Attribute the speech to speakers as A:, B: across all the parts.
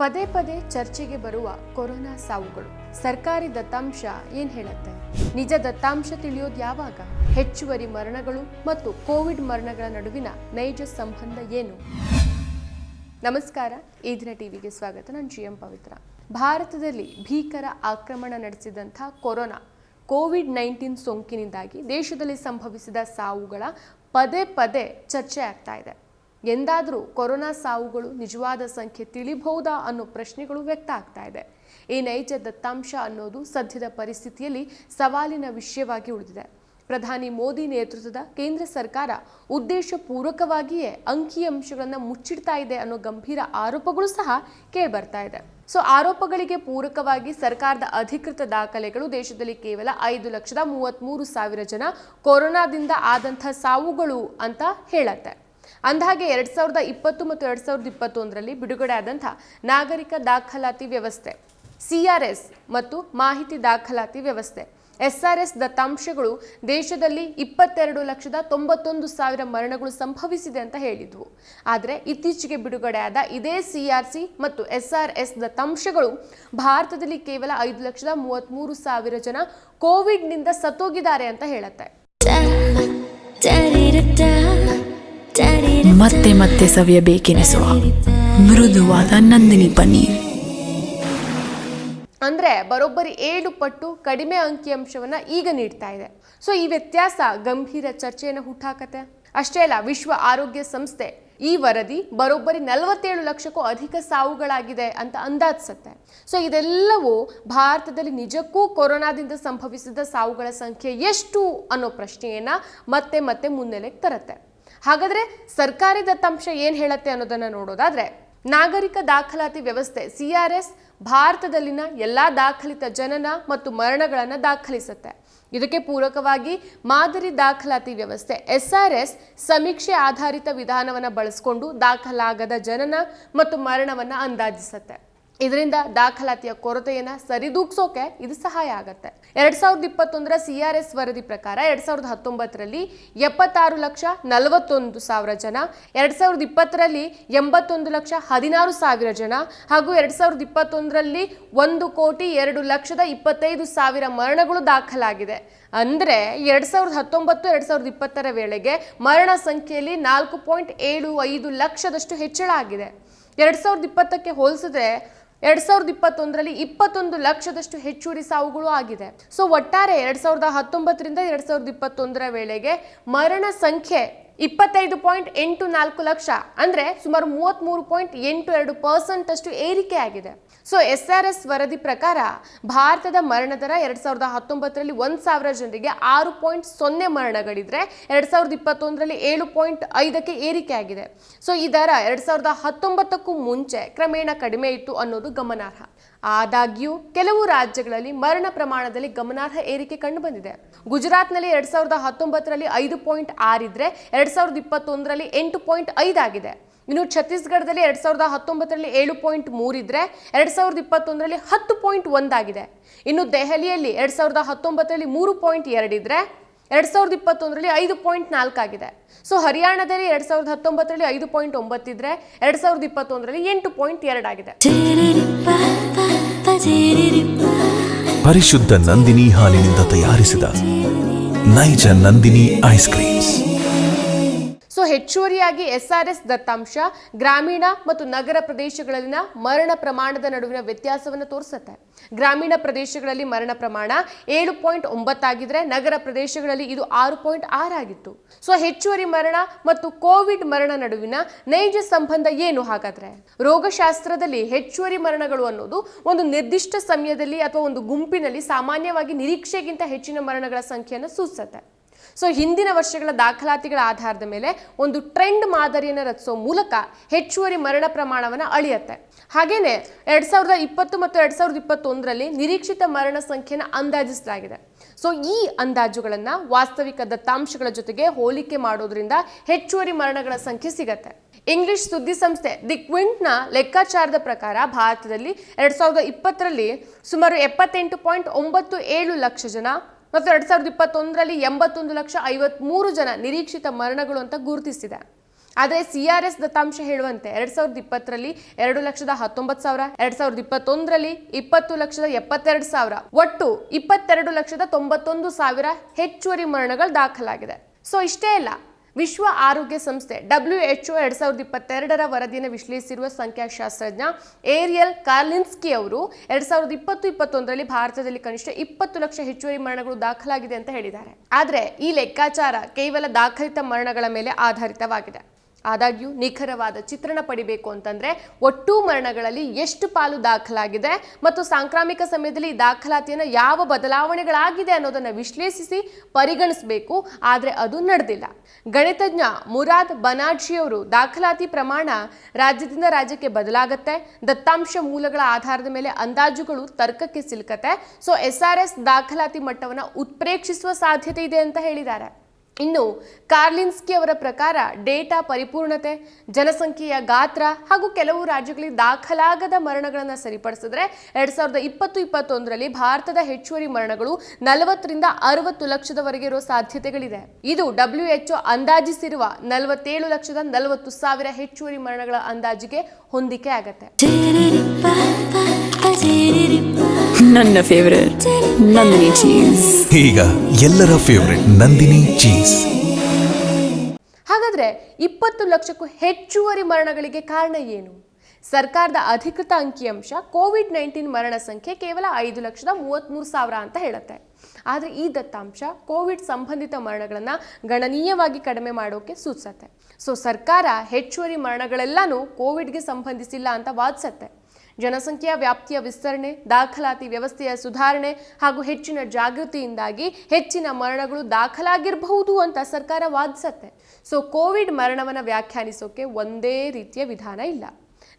A: ಪದೇ ಪದೇ ಚರ್ಚೆಗೆ ಬರುವ ಕೊರೋನಾ ಸಾವುಗಳು. ಸರ್ಕಾರಿ ದತ್ತಾಂಶ ಏನ್ ಹೇಳುತ್ತೆ? ನಿಜ ದತ್ತಾಂಶ ತಿಳಿಯೋದು ಯಾವಾಗ? ಹೆಚ್ಚುವರಿ ಮರಣಗಳು ಮತ್ತು ಕೋವಿಡ್ ಮರಣಗಳ ನಡುವಿನ ನೈಜ ಸಂಬಂಧ ಏನು? ನಮಸ್ಕಾರ ಈ ದಿನ ಟಿವಿಗೆ ಸ್ವಾಗತ. ನಾನು ಜಿ ಎಂ ಪವಿತ್ರ. ಭಾರತದಲ್ಲಿ ಭೀಕರ ಆಕ್ರಮಣ ನಡೆಸಿದಂಥ ಕೊರೋನಾ ಕೋವಿಡ್ ನೈನ್ಟೀನ್ ಸೋಂಕಿನಿಂದಾಗಿ ದೇಶದಲ್ಲಿ ಸಂಭವಿಸಿದ ಸಾವುಗಳ ಪದೇ ಪದೇ ಚರ್ಚೆ ಆಗ್ತಾ ಇದೆ. ಎಂದಾದರೂ ಕೊರೋನಾ ಸಾವುಗಳು ನಿಜವಾದ ಸಂಖ್ಯೆ ತಿಳಿಬಹುದಾ ಅನ್ನೋ ಪ್ರಶ್ನೆಗಳು ವ್ಯಕ್ತ ಆಗ್ತಾ ಇದೆ. ಈ ನೈಜ ದತ್ತಾಂಶ ಅನ್ನೋದು ಸದ್ಯದ ಪರಿಸ್ಥಿತಿಯಲ್ಲಿ ಸವಾಲಿನ ವಿಷಯವಾಗಿ ಉಳಿದಿದೆ. ಪ್ರಧಾನಿ ಮೋದಿ ನೇತೃತ್ವದ ಕೇಂದ್ರ ಸರ್ಕಾರ ಉದ್ದೇಶಪೂರ್ವಕವಾಗಿಯೇ ಅಂಕಿಅಂಶಗಳನ್ನು ಮುಚ್ಚಿಡ್ತಾ ಇದೆ ಅನ್ನೋ ಗಂಭೀರ ಆರೋಪಗಳು ಸಹ ಕೇಳ್ಬರ್ತಾ ಇದೆ. ಸೊ, ಆರೋಪಗಳಿಗೆ ಪೂರಕವಾಗಿ ಸರ್ಕಾರದ ಅಧಿಕೃತ ದಾಖಲೆಗಳು ದೇಶದಲ್ಲಿ ಕೇವಲ ಐದು ಲಕ್ಷದ ಮೂವತ್ತ್ಮೂರು ಸಾವಿರ ಜನ ಕೊರೋನಾದಿಂದ ಆದಂಥ ಸಾವುಗಳು ಅಂತ ಹೇಳತ್ತೆ. ಅಂದಹಾಗೆ ಎರಡ್ ಸಾವಿರದ ಇಪ್ಪತ್ತು ಮತ್ತು ಎರಡ್ ಸಾವಿರದ ಇಪ್ಪತ್ತೊಂದರಲ್ಲಿ ಬಿಡುಗಡೆ ಆದಂಥ ನಾಗರಿಕ ದಾಖಲಾತಿ ವ್ಯವಸ್ಥೆ ಸಿಆರ್ಎಸ್ ಮತ್ತು ಮಾಹಿತಿ ದಾಖಲಾತಿ ವ್ಯವಸ್ಥೆ. ಎಸ್ಆರ್ಎಸ್ ದತ್ತಾಂಶಗಳು ದೇಶದಲ್ಲಿ ಇಪ್ಪತ್ತೆರಡು ಲಕ್ಷದ ತೊಂಬತ್ತೊಂದು ಸಾವಿರ ಮರಣಗಳು ಸಂಭವಿಸಿದೆ ಅಂತ ಹೇಳಿದ್ವು. ಆದರೆ ಇತ್ತೀಚೆಗೆ ಬಿಡುಗಡೆಯಾದ ಇದೇ ಸಿಆರ್ಸಿ ಮತ್ತು ಎಸ್ಆರ್ಎಸ್ ದತ್ತಾಂಶಗಳು ಭಾರತದಲ್ಲಿ ಕೇವಲ ಐದು ಲಕ್ಷದ ಮೂವತ್ತ್ಮೂರು ಸಾವಿರ ಜನ ಕೋವಿಡ್ನಿಂದ ಸತ್ತೋಗಿದ್ದಾರೆ ಅಂತ ಹೇಳುತ್ತೆ.
B: ಮತ್ತೆ ಮತ್ತೆ ಸವಿಯಬೇಕೆನಿಸುವ ಮೃದುವಾದ ನಂದಿನಿ ಪನ್ನೀರ್.
A: ಅಂದ್ರೆ ಬರೋಬ್ಬರಿ ಏಳು ಪಟ್ಟು ಕಡಿಮೆ ಅಂಕಿಅಂಶವನ್ನ ಈಗ ನೀಡ್ತಾ ಇದೆ. ಸೊ ಈ ವ್ಯತ್ಯಾಸ ಗಂಭೀರ ಚರ್ಚೆಯನ್ನು ಹುಟ್ಟಾಕತ್ತೆ ಅಷ್ಟೇ ಅಲ್ಲ, ವಿಶ್ವ ಆರೋಗ್ಯ ಸಂಸ್ಥೆ ಈ ವರದಿ ಬರೋಬ್ಬರಿ ನಲವತ್ತೇಳು ಲಕ್ಷಕ್ಕೂ ಅಧಿಕ ಸಾವುಗಳಾಗಿದೆ ಅಂತ ಅಂದಾಜಿಸುತ್ತೆ. ಸೊ ಇದೆಲ್ಲವೂ ಭಾರತದಲ್ಲಿ ನಿಜಕ್ಕೂ ಕೊರೋನಾದಿಂದ ಸಂಭವಿಸಿದ ಸಾವುಗಳ ಸಂಖ್ಯೆ ಎಷ್ಟು ಅನ್ನೋ ಪ್ರಶ್ನೆಯನ್ನ ಮತ್ತೆ ಮತ್ತೆ ಮುನ್ನೆಲೆಗೆ ತರುತ್ತೆ. ಹಾಗಾದ್ರೆ ಸರ್ಕಾರಿ ದತ್ತಾಂಶ ಏನ್ ಹೇಳತ್ತೆ ಅನ್ನೋದನ್ನ ನೋಡೋದಾದ್ರೆ, ನಾಗರಿಕ ದಾಖಲಾತಿ ವ್ಯವಸ್ಥೆ ಸಿಆರ್ಎಸ್ ಭಾರತದಲ್ಲಿನ ಎಲ್ಲಾ ದಾಖಲಿತ ಜನನ ಮತ್ತು ಮರಣಗಳನ್ನು ದಾಖಲಿಸುತ್ತೆ. ಇದಕ್ಕೆ ಪೂರಕವಾಗಿ ಮಾದರಿ ದಾಖಲಾತಿ ವ್ಯವಸ್ಥೆ ಎಸ್ಆರ್ಎಸ್ ಸಮೀಕ್ಷೆ ಆಧಾರಿತ ವಿಧಾನವನ್ನು ಬಳಸಿಕೊಂಡು ದಾಖಲಾಗದ ಜನನ ಮತ್ತು ಮರಣವನ್ನು ಅಂದಾಜಿಸುತ್ತೆ. ಇದರಿಂದ ದಾಖಲಾತಿಯ ಕೊರತೆಯನ್ನು ಸರಿದೂಗ್ಸೋಕೆ ಇದು ಸಹಾಯ ಆಗುತ್ತೆ. ಎರಡ್ ಸಾವಿರದ ಇಪ್ಪತ್ತೊಂದರ ಸಿ ಆರ್ ಎಸ್ ವರದಿ ಪ್ರಕಾರ ಎರಡ್ ಸಾವಿರದ ಹತ್ತೊಂಬತ್ತರಲ್ಲಿ ಎಪ್ಪತ್ತಾರು ಲಕ್ಷ ನಲವತ್ತೊಂದು ಸಾವಿರ ಜನ, ಎರಡ್ ಸಾವಿರದ ಇಪ್ಪತ್ತರಲ್ಲಿ ಎಂಬತ್ತೊಂದು ಲಕ್ಷ ಹದಿನಾರು ಸಾವಿರ ಜನ ಹಾಗೂ ಎರಡ್ ಸಾವಿರದ ಇಪ್ಪತ್ತೊಂದರಲ್ಲಿ ಒಂದು ಕೋಟಿ ಎರಡು ಲಕ್ಷದ ಇಪ್ಪತ್ತೈದು ಸಾವಿರ ಮರಣಗಳು ದಾಖಲಾಗಿದೆ. ಅಂದರೆ ಎರಡ್ ಸಾವಿರದ ಹತ್ತೊಂಬತ್ತು, ಎರಡ್ ಸಾವಿರದ ಇಪ್ಪತ್ತರ ವೇಳೆಗೆ ಮರಣ ಸಂಖ್ಯೆಯಲ್ಲಿ ನಾಲ್ಕು ಪಾಯಿಂಟ್ ಏಳು ಐದು ಲಕ್ಷದಷ್ಟು ಹೆಚ್ಚಳ ಆಗಿದೆ. ಎರಡ್ ಸಾವಿರದ ಇಪ್ಪತ್ತಕ್ಕೆ ಹೋಲಿಸಿದ್ರೆ ಎರಡ್ ಸಾವಿರದ ಇಪ್ಪತ್ತೊಂದರಲ್ಲಿ ಇಪ್ಪತ್ತೊಂದು ಲಕ್ಷದಷ್ಟು ಹೆಚ್ಚುವರಿ ಸಾವುಗಳು ಆಗಿದೆ. ಸೊ, ಒಟ್ಟಾರೆ ಎರಡ್ ಸಾವಿರದ ಹತ್ತೊಂಬತ್ತರಿಂದ ಎರಡ್ ಸಾವಿರದ ಇಪ್ಪತ್ತೊಂದರ ವೇಳೆಗೆ ಮರಣ ಸಂಖ್ಯೆ ಇಪ್ಪತ್ತೈದು ಪಾಯಿಂಟ್ ಎಂಟು ನಾಲ್ಕು ಲಕ್ಷ ಅಂದರೆ ಸುಮಾರು ಮೂವತ್ತ್ಮೂರು ಪಾಯಿಂಟ್ ಎಂಟು ಎರಡು ಪರ್ಸೆಂಟ್ ಅಷ್ಟು ಏರಿಕೆ ಆಗಿದೆ ಸೊ ಎಸ್ ಆರ್ ಎಸ್ ವರದಿ ಪ್ರಕಾರ ಭಾರತದ ಮರಣ ದರ ಎರಡು ಸಾವಿರದ ಹತ್ತೊಂಬತ್ತರಲ್ಲಿ ಒಂದು ಸಾವಿರ ಜನರಿಗೆ ಆರು ಪಾಯಿಂಟ್ ಸೊನ್ನೆ ಮರಣಗಳಿದ್ರೆ ಎರಡು ಸಾವಿರದ ಇಪ್ಪತ್ತೊಂದರಲ್ಲಿ ಏಳು ಪಾಯಿಂಟ್ ಐದಕ್ಕೆ ಏರಿಕೆ ಆಗಿದೆ ಸೊ ಈ ದರ ಎರಡು ಸಾವಿರದ ಹತ್ತೊಂಬತ್ತಕ್ಕೂ ಮುಂಚೆ ಕ್ರಮೇಣ ಕಡಿಮೆ ಇತ್ತು ಅನ್ನೋದು ಗಮನಾರ್ಹ. ಆದಾಗ್ಯೂ ಕೆಲವು ರಾಜ್ಯಗಳಲ್ಲಿ ಮರಣ ಪ್ರಮಾಣದಲ್ಲಿ ಗಮನಾರ್ಹ ಏರಿಕೆ ಕಂಡುಬಂದಿದೆ ಗುಜರಾತ್ನಲ್ಲಿ ಎರಡು ಸಾವಿರದ ಹತ್ತೊಂಬತ್ತರಲ್ಲಿ ಐದು ಪಾಯಿಂಟ್ ಆರಿದ್ರೆ ಎರಡ್ ಸಾವಿರದ ಇಪ್ಪತ್ತೊಂದರಲ್ಲಿ ಎಂಟು ಪಾಯಿಂಟ್ ಐದಾಗಿದೆ ಇನ್ನು ಛತ್ತೀಸ್ಗಢದಲ್ಲಿ ಎರಡ್ ಸಾವಿರದ ಹತ್ತೊಂಬತ್ತರಲ್ಲಿ ಏಳು ಪಾಯಿಂಟ್ ಮೂರಿದ್ರೆ ಎರಡ್ ಸಾವಿರದ ಇಪ್ಪತ್ತೊಂದರಲ್ಲಿ ಹತ್ತು ಪಾಯಿಂಟ್ ಒಂದಾಗಿದೆ ಇನ್ನು ದೆಹಲಿಯಲ್ಲಿ ಎರಡ್ ಸಾವಿರದ ಹತ್ತೊಂಬತ್ತರಲ್ಲಿ ಮೂರು ಪಾಯಿಂಟ್ ಎರಡಿದ್ರೆ ಎರಡ್ ಸಾವಿರದ ಇಪ್ಪತ್ತೊಂದರಲ್ಲಿ ಐದು ಪಾಯಿಂಟ್ ನಾಲ್ಕಾಗಿದೆ ಸೊ ಹರಿಯಾಣದಲ್ಲಿ ಎರಡ್ ಸಾವಿರದ ಹತ್ತೊಂಬತ್ತರಲ್ಲಿ ಐದು ಪಾಯಿಂಟ್ ಒಂಬತ್ತಿದ್ರೆ ಎರಡ್ ಸಾವಿರದ ಇಪ್ಪತ್ತೊಂದರಲ್ಲಿ ಎಂಟು ಪಾಯಿಂಟ್ ಎರಡಾಗಿದೆ
C: ಪರಿಶುದ್ಧ ನಂದಿನಿ ಹಾಲಿನಿಂದ ತಯಾರಿಸಿದ ನೈಜ ನಂದಿನಿ ಐಸ್ ಕ್ರೀಮ್ಸ್.
A: ಹೆಚ್ಚುವರಿಯಾಗಿ ಎಸ್ಆರ್ಎಸ್ ಆರ್ ಎಸ್ ದತ್ತಾಂಶ, ಗ್ರಾಮೀಣ ಮತ್ತು ನಗರ ಪ್ರದೇಶಗಳಲ್ಲಿನ ಮರಣ ಪ್ರಮಾಣದ ನಡುವಿನ ವ್ಯತ್ಯಾಸವನ್ನು ತೋರಿಸುತ್ತೆ. ಗ್ರಾಮೀಣ ಪ್ರದೇಶಗಳಲ್ಲಿ ಮರಣ ಪ್ರಮಾಣ ಏಳು ಪಾಯಿಂಟ್ ಒಂಬತ್ತಾಗಿದ್ರೆ ನಗರ ಪ್ರದೇಶಗಳಲ್ಲಿ ಇದು ಆರು ಪಾಯಿಂಟ್ ಆರಾಗಿತ್ತು ಸೊ, ಹೆಚ್ಚುವರಿ ಮರಣ ಮತ್ತು ಕೋವಿಡ್ ಮರಣ ನಡುವಿನ ನೈಜ ಸಂಬಂಧ ಏನು ಹಾಗಾದ್ರೆ? ರೋಗಶಾಸ್ತ್ರದಲ್ಲಿ ಹೆಚ್ಚುವರಿ ಮರಣಗಳು ಅನ್ನೋದು ಒಂದು ನಿರ್ದಿಷ್ಟ ಸಮಯದಲ್ಲಿ ಅಥವಾ ಒಂದು ಗುಂಪಿನಲ್ಲಿ ಸಾಮಾನ್ಯವಾಗಿ ನಿರೀಕ್ಷೆಗಿಂತ ಹೆಚ್ಚಿನ ಮರಣಗಳ ಸಂಖ್ಯೆಯನ್ನು ಸೂಚಿಸುತ್ತೆ ಸೊ ಹಿಂದಿನ ವರ್ಷಗಳ ದಾಖಲಾತಿಗಳ ಆಧಾರದ ಮೇಲೆ ಒಂದು ಟ್ರೆಂಡ್ ಮಾದರಿಯನ್ನು ರಚಿಸೋ ಮೂಲಕ ಹೆಚ್ಚುವರಿ ಮರಣ ಪ್ರಮಾಣವನ್ನು ಅಳಿಯತ್ತೆ. ಹಾಗೇನೆ ಎರಡ್ ಸಾವಿರದ ಇಪ್ಪತ್ತು ಮತ್ತು ಎರಡ್ ಸಾವಿರದ ಇಪ್ಪತ್ತೊಂದರಲ್ಲಿ ನಿರೀಕ್ಷಿತ ಮರಣ ಸಂಖ್ಯೆನ ಅಂದಾಜಿಸಲಾಗಿದೆ. ಸೊ ಈ ಅಂದಾಜುಗಳನ್ನು ವಾಸ್ತವಿಕ ದತ್ತಾಂಶಗಳ ಜೊತೆಗೆ ಹೋಲಿಕೆ ಮಾಡೋದ್ರಿಂದ ಹೆಚ್ಚುವರಿ ಮರಣಗಳ ಸಂಖ್ಯೆ ಸಿಗತ್ತೆ. ಇಂಗ್ಲಿಷ್ ಸುದ್ದಿ ಸಂಸ್ಥೆ ದಿ ಕ್ವಿಂಟ್ನ ಲೆಕ್ಕಾಚಾರದ ಪ್ರಕಾರ ಭಾರತದಲ್ಲಿ ಎರಡ್ ಸಾವಿರದ ಇಪ್ಪತ್ತರಲ್ಲಿ ಸುಮಾರು ಎಪ್ಪತ್ತೆಂಟು ಪಾಯಿಂಟ್ ಒಂಬತ್ತು ಏಳು ಲಕ್ಷ ಜನ ಮತ್ತು ಎರಡ್ ಸಾವಿರದ ಇಪ್ಪತ್ತೊಂದರಲ್ಲಿ ಎಂಬತ್ತೊಂದು ಲಕ್ಷ ಐವತ್ಮೂರು ಜನ ನಿರೀಕ್ಷಿತ ಮರಣಗಳು ಅಂತ ಗುರುತಿಸಿದೆ. ಆದರೆ ಸಿ ಆರ್ ಎಸ್ ದತ್ತಾಂಶ ಹೇಳುವಂತೆ ಎರಡ್ ಸಾವಿರದ ಇಪ್ಪತ್ತರಲ್ಲಿ ಎರಡು ಲಕ್ಷದ ಹತ್ತೊಂಬತ್ತು ಸಾವಿರ, ಎರಡ್ ಸಾವಿರದ ಇಪ್ಪತ್ತೊಂದರಲ್ಲಿ ಇಪ್ಪತ್ತು ಲಕ್ಷದ ಎಪ್ಪತ್ತೆರಡು ಸಾವಿರ. ಒಟ್ಟು ಇಪ್ಪತ್ತೆರಡು ಲಕ್ಷದ ತೊಂಬತ್ತೊಂದು ಸಾವಿರ ಹೆಚ್ಚುವರಿ ಮರಣಗಳು ದಾಖಲಾಗಿದೆ. ಸೊ ಇಷ್ಟೇ ಇಲ್ಲ ವಿಶ್ವ ಆರೋಗ್ಯ ಸಂಸ್ಥೆ ಡಬ್ಲ್ಯೂ ಎಚ್ ಎರಡ್ ಸಾವಿರದ ಇಪ್ಪತ್ತೆರಡರ ವರದಿಯನ್ನು ವಿಶ್ಲೇಷಿಸಿರುವ ಸಂಖ್ಯಾಶಾಸ್ತ್ರಜ್ಞ ಏರಿಯಲ್ ಕಾರ್ಲಿನ್ಸ್ಕಿ ಅವರು ಎರಡ್ ಸಾವಿರದ ಇಪ್ಪತ್ತು ಇಪ್ಪತ್ತೊಂದರಲ್ಲಿ ಭಾರತದಲ್ಲಿ ಕನಿಷ್ಠ ಇಪ್ಪತ್ತು ಲಕ್ಷ ಹೆಚ್ಚುವರಿ ಮರಣಗಳು ದಾಖಲಾಗಿದೆ ಅಂತ ಹೇಳಿದ್ದಾರೆ. ಆದರೆ ಈ ಲೆಕ್ಕಾಚಾರ ಕೇವಲ ದಾಖಲಿತ ಮರಣಗಳ ಮೇಲೆ ಆಧಾರಿತವಾಗಿದೆ. ಆದಾಗ್ಯೂ ನಿಖರವಾದ ಚಿತ್ರಣ ಪಡಿಬೇಕು ಅಂತಂದ್ರೆ ಒಟ್ಟು ಮರಣಗಳಲ್ಲಿ ಎಷ್ಟು ಪಾಲು ದಾಖಲಾಗಿದೆ ಮತ್ತು ಸಾಂಕ್ರಾಮಿಕ ಸಮಯದಲ್ಲಿ ದಾಖಲಾತಿಯನ್ನು ಯಾವ ಬದಲಾವಣೆಗಳಾಗಿದೆ ಅನ್ನೋದನ್ನು ವಿಶ್ಲೇಷಿಸಿ ಪರಿಗಣಿಸಬೇಕು, ಆದರೆ ಅದು ನಡೆದಿಲ್ಲ. ಗಣಿತಜ್ಞ ಮುರಾದ್ ಬನಾರ್ಜಿಯವರು ದಾಖಲಾತಿ ಪ್ರಮಾಣ ರಾಜ್ಯದಿಂದ ರಾಜ್ಯಕ್ಕೆ ಬದಲಾಗತ್ತೆ, ದತ್ತಾಂಶ ಮೂಲಗಳ ಆಧಾರದ ಮೇಲೆ ಅಂದಾಜುಗಳು ತರ್ಕಕ್ಕೆ ಸಿಲುಕತ್ತೆ, ಸೊ ಎಸ್ ಆರ್ ಎಸ್ ದಾಖಲಾತಿ ಮಟ್ಟವನ್ನು ಉತ್ಪ್ರೇಕ್ಷಿಸುವ ಸಾಧ್ಯತೆ ಇದೆ ಅಂತ ಹೇಳಿದ್ದಾರೆ. ಇನ್ನು ಕಾರ್ಲಿನ್ಸ್ಕಿ ಅವರ ಪ್ರಕಾರ ಡೇಟಾ ಪರಿಪೂರ್ಣತೆ, ಜನಸಂಖ್ಯೆಯ ಗಾತ್ರ ಹಾಗೂ ಕೆಲವು ರಾಜ್ಯಗಳಲ್ಲಿ ದಾಖಲಾಗದ ಮರಣಗಳನ್ನು ಸರಿಪಡಿಸಿದ್ರೆ ಎರಡ್ ಸಾವಿರದ ಇಪ್ಪತ್ತು, ಇಪ್ಪತ್ತೊಂದರಲ್ಲಿ ಭಾರತದ ಹೆಚ್ಚುವರಿ ಮರಣಗಳು ನಲವತ್ತರಿಂದ ಅರವತ್ತು ಲಕ್ಷದವರೆಗೆ ಇರೋ ಸಾಧ್ಯತೆಗಳಿದೆ. ಇದು ಡಬ್ಲ್ಯೂ ಎಚ್ ಅಂದಾಜಿಸಿರುವ ನಲವತ್ತೇಳು ಲಕ್ಷದ ನಲವತ್ತು ಸಾವಿರ ಹೆಚ್ಚುವರಿ ಮರಣಗಳ ಅಂದಾಜಿಗೆ ಹೊಂದಿಕೆ ಆಗತ್ತೆ.
B: ನನ್ನ ಫೇವರೇಟ್ ನಂದಿನಿ ಚೀಸ್
C: ಈಗ ಎಲ್ಲರ ಫೇವರೇಟ್ ನಂದಿನಿ ಚೀಸ್
A: ಹಾಗಾದ್ರೆ ಇಪ್ಪತ್ತು ಲಕ್ಷಕ್ಕೂ ಹೆಚ್ಚುವರಿ ಮರಣಗಳಿಗೆ ಕಾರಣ ಏನು? ಸರ್ಕಾರದ ಅಧಿಕೃತ ಅಂಕಿಅಂಶ ಕೋವಿಡ್ ನೈನ್ಟೀನ್ ಮರಣ ಸಂಖ್ಯೆ ಕೇವಲ ಐದು ಲಕ್ಷದ ಮೂವತ್ತ್ಮೂರು ಸಾವಿರ ಅಂತ ಹೇಳುತ್ತೆ. ಆದರೆ ಈ ದತ್ತಾಂಶ ಕೋವಿಡ್ ಸಂಬಂಧಿತ ಮರಣಗಳನ್ನು ಗಣನೀಯವಾಗಿ ಕಡಿಮೆ ಮಾಡೋಕೆ ಸೂಚಿಸುತ್ತೆ ಸೊ ಸರ್ಕಾರ ಹೆಚ್ಚುವರಿ ಮರಣಗಳೆಲ್ಲನೂ ಕೋವಿಡ್ಗೆ ಸಂಬಂಧಿಸಿಲ್ಲ ಅಂತ ವಾದಿಸತ್ತೆ. ಜನಸಂಖ್ಯೆಯ ವ್ಯಾಪ್ತಿಯ ವಿಸ್ತರಣೆ, ದಾಖಲಾತಿ ವ್ಯವಸ್ಥೆಯ ಸುಧಾರಣೆ ಹಾಗೂ ಹೆಚ್ಚಿನ ಜಾಗೃತಿಯಿಂದಾಗಿ ಹೆಚ್ಚಿನ ಮರಣಗಳು ದಾಖಲಾಗಿರಬಹುದು ಅಂತ ಸರ್ಕಾರ ವಾದಿಸತ್ತೆ. ಸೊ ಕೋವಿಡ್ ಮರಣವನ್ನು ವ್ಯಾಖ್ಯಾನಿಸೋಕೆ ಒಂದೇ ರೀತಿಯ ವಿಧಾನ ಇಲ್ಲ.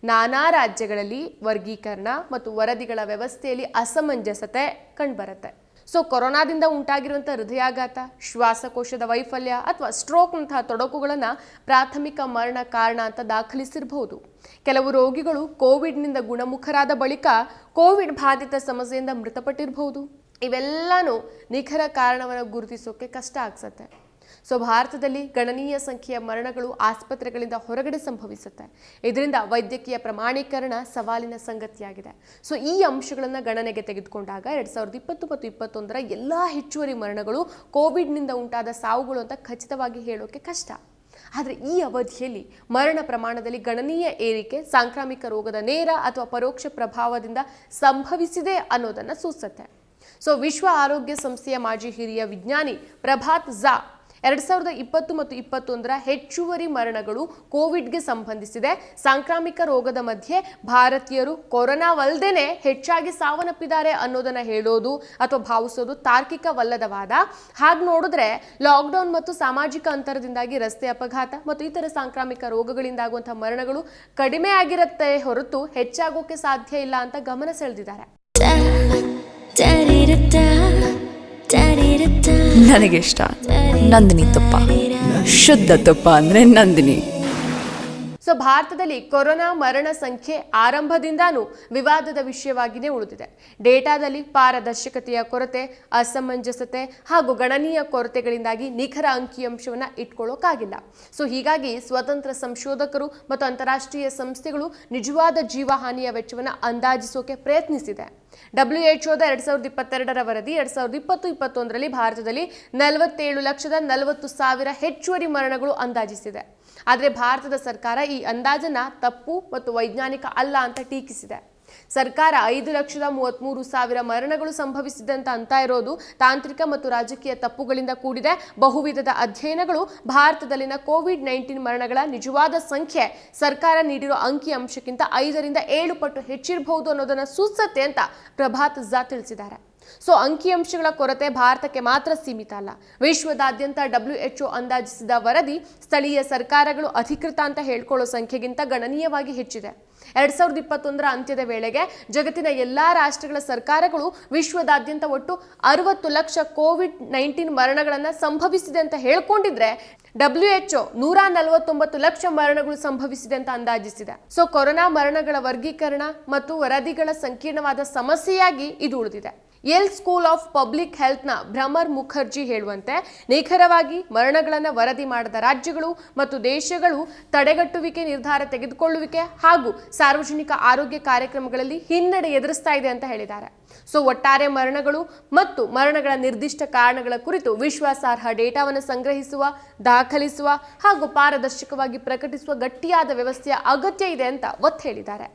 A: ನಾನಾ ರಾಜ್ಯಗಳಲ್ಲಿ ವರ್ಗೀಕರಣ ಮತ್ತು ವರದಿಗಳ ವ್ಯವಸ್ಥೆಯಲ್ಲಿ ಅಸಮಂಜಸತೆ ಕಂಡುಬರುತ್ತೆ. ಸೊ ಕೊರೋನಾದಿಂದ ಉಂಟಾಗಿರುವಂಥ ಹೃದಯಾಘಾತ, ಶ್ವಾಸಕೋಶದ ವೈಫಲ್ಯ ಅಥವಾ ಸ್ಟ್ರೋಕ್ನಂತಹ ತೊಡಕುಗಳನ್ನು ಪ್ರಾಥಮಿಕ ಮರಣ ಕಾರಣ ಅಂತ ದಾಖಲಿಸಿರಬಹುದು. ಕೆಲವು ರೋಗಿಗಳು ಕೋವಿಡ್ನಿಂದ ಗುಣಮುಖರಾದ ಬಳಿಕ ಕೋವಿಡ್ ಬಾಧಿತ ಸಮಸ್ಯೆಯಿಂದ ಮೃತಪಟ್ಟಿರಬಹುದು. ಇವೆಲ್ಲನೂ ನಿಖರ ಕಾರಣವನ್ನು ಗುರುತಿಸೋಕೆ ಕಷ್ಟ ಆಗ್ಸತ್ತೆ. ಸೊ ಭಾರತದಲ್ಲಿ ಗಣನೀಯ ಸಂಖ್ಯೆಯ ಮರಣಗಳು ಆಸ್ಪತ್ರೆಗಳಿಂದ ಹೊರಗಡೆ ಸಂಭವಿಸುತ್ತೆ. ಇದರಿಂದ ವೈದ್ಯಕೀಯ ಪ್ರಮಾಣೀಕರಣ ಸವಾಲಿನ ಸಂಗತಿಯಾಗಿದೆ. ಸೊ ಈ ಅಂಶಗಳನ್ನು ಗಣನೆಗೆ ತೆಗೆದುಕೊಂಡಾಗ ಎರಡು ಸಾವಿರದ ಇಪ್ಪತ್ತು ಮತ್ತು ಇಪ್ಪತ್ತೊಂದರ ಎಲ್ಲ ಹೆಚ್ಚುವರಿ ಮರಣಗಳು ಕೋವಿಡ್ನಿಂದ ಉಂಟಾದ ಸಾವುಗಳು ಅಂತ ಖಚಿತವಾಗಿ ಹೇಳೋಕೆ ಕಷ್ಟ. ಆದರೆ ಈ ಅವಧಿಯಲ್ಲಿ ಮರಣ ಪ್ರಮಾಣದಲ್ಲಿ ಗಣನೀಯ ಏರಿಕೆ, ಸಾಂಕ್ರಾಮಿಕ ರೋಗದ ನೇರ ಅಥವಾ ಪರೋಕ್ಷ ಪ್ರಭಾವದಿಂದ ಸಂಭವಿಸಿದೆ ಅನ್ನೋದನ್ನು ಸೂಚಿಸುತ್ತೆ ಸೊ ವಿಶ್ವ ಆರೋಗ್ಯ ಸಂಸ್ಥೆಯ ಮಾಜಿ ಹಿರಿಯ ವಿಜ್ಞಾನಿ ಪ್ರಭಾತ್ ಝಾ ಎರಡ್ ಸಾವಿರದ ಇಪ್ಪತ್ತು ಮತ್ತು ಇಪ್ಪತ್ತೊಂದರ ಹೆಚ್ಚುವರಿ ಮರಣಗಳು ಕೋವಿಡ್ಗೆ ಸಂಬಂಧಿಸಿದೆ. ಸಾಂಕ್ರಾಮಿಕ ರೋಗದ ಮಧ್ಯೆ ಭಾರತೀಯರು ಕೊರೋನಾವಲ್ದೇನೆ ಹೆಚ್ಚಾಗಿ ಸಾವನ್ನಪ್ಪಿದ್ದಾರೆ ಅನ್ನೋದನ್ನ ಹೇಳೋದು ಅಥವಾ ಭಾವಿಸೋದು ತಾರ್ಕಿಕವಲ್ಲದ ವಾದ ಹಾಗೆ ನೋಡಿದ್ರೆ ಲಾಕ್ಡೌನ್ ಮತ್ತು ಸಾಮಾಜಿಕ ಅಂತರದಿಂದಾಗಿ ರಸ್ತೆ ಅಪಘಾತ ಮತ್ತು ಇತರ ಸಾಂಕ್ರಾಮಿಕ ರೋಗಗಳಿಂದಾಗುವಂತಹ ಮರಣಗಳು ಕಡಿಮೆ ಆಗಿರುತ್ತೆ ಹೊರತು ಹೆಚ್ಚಾಗೋಕೆ ಸಾಧ್ಯ ಇಲ್ಲ ಅಂತ ಗಮನ ಸೆಳೆದಿದ್ದಾರೆ.
B: ನನಗೆ ಇಷ್ಟ ನಂದಿನಿ ತುಪ್ಪ. ಶುದ್ಧ ತುಪ್ಪ ಅಂದ್ರೆ ನಂದಿನಿ.
A: ಸೊ ಭಾರತದಲ್ಲಿ ಕೊರೋನಾ ಮರಣ ಸಂಖ್ಯೆ ಆರಂಭದಿಂದಾನೂ ವಿವಾದದ ವಿಷಯವಾಗಿಯೇ ಉಳಿದಿದೆ. ಡೇಟಾದಲ್ಲಿ ಪಾರದರ್ಶಕತೆಯ ಕೊರತೆ ಅಸಮಂಜಸತೆ ಹಾಗೂ ಗಣನೀಯ ಕೊರತೆಗಳಿಂದಾಗಿ ನಿಖರ ಅಂಕಿಅಂಶವನ್ನು ಇಟ್ಕೊಳ್ಳೋಕ್ಕಾಗಿಲ್ಲ ಸೊ ಹೀಗಾಗಿ ಸ್ವತಂತ್ರ ಸಂಶೋಧಕರು ಮತ್ತು ಅಂತಾರಾಷ್ಟ್ರೀಯ ಸಂಸ್ಥೆಗಳು ನಿಜವಾದ ಜೀವಹಾನಿಯ ವೆಚ್ಚವನ್ನು ಅಂದಾಜಿಸೋಕೆ ಪ್ರಯತ್ನಿಸಿದೆ. ಡಬ್ಲ್ಯೂ ಎಚ್ ಒದ ಎರಡ್ ಸಾವಿರದ ಇಪ್ಪತ್ತೆರಡರ ವರದಿ ಎರಡ್ ಸಾವಿರದ ಇಪ್ಪತ್ತು ಇಪ್ಪತ್ತೊಂದರಲ್ಲಿ ಭಾರತದಲ್ಲಿ ನಲವತ್ತೇಳು ಲಕ್ಷದ ನಲವತ್ತು ಸಾವಿರ ಹೆಚ್ಚುವರಿ ಮರಣಗಳು ಅಂದಾಜಿಸಿದೆ. ಆದರೆ ಭಾರತದ ಸರ್ಕಾರ ಈ ಅಂದಾಜನ್ನ ತಪ್ಪು ಮತ್ತು ವೈಜ್ಞಾನಿಕ ಅಲ್ಲ ಅಂತ ಟೀಕಿಸಿದೆ. ಸರ್ಕಾರ ಐದು ಲಕ್ಷದ ಮೂವತ್ತ್ಮೂರು ಸಾವಿರ ಮರಣಗಳು ಸಂಭವಿಸಿದೆ ಅಂತ ಅಂತ ಇರೋದು ತಾಂತ್ರಿಕ ಮತ್ತು ರಾಜಕೀಯ ತಪ್ಪುಗಳಿಂದ ಕೂಡಿದೆ. ಬಹುವಿಧದ ಅಧ್ಯಯನಗಳು ಭಾರತದಲ್ಲಿನ ಕೋವಿಡ್ ನೈನ್ಟೀನ್ ಮರಣಗಳ ನಿಜವಾದ ಸಂಖ್ಯೆ, ಸರ್ಕಾರ ನೀಡಿರೋ ಅಂಕಿ ಅಂಶಕ್ಕಿಂತ ಐದರಿಂದ ಏಳು ಪಟ್ಟು ಹೆಚ್ಚಿರಬಹುದು ಅನ್ನೋದನ್ನ ಸೂಸತ್ತೆ ಅಂತ ಪ್ರಭಾತ್ ಝಾ ತಿಳಿಸಿದ್ದಾರೆ. ಸೊ ಅಂಕಿಅಂಶಗಳ ಕೊರತೆ ಭಾರತಕ್ಕೆ ಮಾತ್ರ ಸೀಮಿತ ಅಲ್ಲ. ವಿಶ್ವದಾದ್ಯಂತ ಡಬ್ಲ್ಯೂ ಎಚ್ ಅಂದಾಜಿಸಿದ ವರದಿ ಸ್ಥಳೀಯ ಸರ್ಕಾರಗಳು ಅಧಿಕೃತ ಅಂತ ಹೇಳ್ಕೊಳ್ಳೋ ಸಂಖ್ಯೆಗಿಂತ ಗಣನೀಯವಾಗಿ ಹೆಚ್ಚಿದೆ. ಎರಡ್ ಸಾವಿರದ ಇಪ್ಪತ್ತೊಂದರ ಅಂತ್ಯದ ವೇಳೆಗೆ ಜಗತ್ತಿನ ಎಲ್ಲಾ ರಾಷ್ಟ್ರಗಳ ಸರ್ಕಾರಗಳು ವಿಶ್ವದಾದ್ಯಂತ ಒಟ್ಟು ಅರವತ್ತು ಲಕ್ಷ ಕೋವಿಡ್ ನೈನ್ಟೀನ್ ಮರಣಗಳನ್ನ ಸಂಭವಿಸಿದೆ ಅಂತ ಹೇಳ್ಕೊಂಡಿದ್ರೆ ಡಬ್ಲ್ಯೂ ಎಚ್ ನೂರ ನಲವತ್ತೊಂಬತ್ತು ಲಕ್ಷ ಮರಣಗಳು ಸಂಭವಿಸಿದೆ ಅಂತ ಅಂದಾಜಿಸಿದೆ. ಸೊ ಕೊರೋನಾ ಮರಣಗಳ ವರ್ಗೀಕರಣ ಮತ್ತು ವರದಿಗಳ ಸಂಕೀರ್ಣವಾದ ಸಮಸ್ಯೆಯಾಗಿ ಇದು ಉಳಿದಿದೆ. ಎಲ್ ಸ್ಕೂಲ್ ಆಫ್ ಪಬ್ಲಿಕ್ ಹೆಲ್ತ್ನ ಭ್ರಮರ್ ಮುಖರ್ಜಿ ಹೇಳುವಂತೆ, ನಿಖರವಾಗಿ ಮರಣಗಳನ್ನು ವರದಿ ಮಾಡದ ರಾಜ್ಯಗಳು ಮತ್ತು ದೇಶಗಳು ತಡೆಗಟ್ಟುವಿಕೆ ನಿರ್ಧಾರ ತೆಗೆದುಕೊಳ್ಳುವಿಕೆ ಹಾಗೂ ಸಾರ್ವಜನಿಕ ಆರೋಗ್ಯ ಕಾರ್ಯಕ್ರಮಗಳಲ್ಲಿ ಹಿನ್ನಡೆ ಎದುರಿಸ್ತಾ ಇದೆ ಅಂತ ಹೇಳಿದ್ದಾರೆ. ಸೊ, ಒಟ್ಟಾರೆ ಮರಣಗಳು ಮತ್ತು ಮರಣಗಳ ನಿರ್ದಿಷ್ಟ ಕಾರಣಗಳ ಕುರಿತು ವಿಶ್ವಾಸಾರ್ಹ ಡೇಟಾವನ್ನು ಸಂಗ್ರಹಿಸುವ, ದಾಖಲಿಸುವ ಹಾಗೂ ಪಾರದರ್ಶಕವಾಗಿ ಪ್ರಕಟಿಸುವ ಗಟ್ಟಿಯಾದ ವ್ಯವಸ್ಥೆಯ ಅಗತ್ಯ ಇದೆ ಅಂತ ಒತ್ತು ಹೇಳಿದ್ದಾರೆ.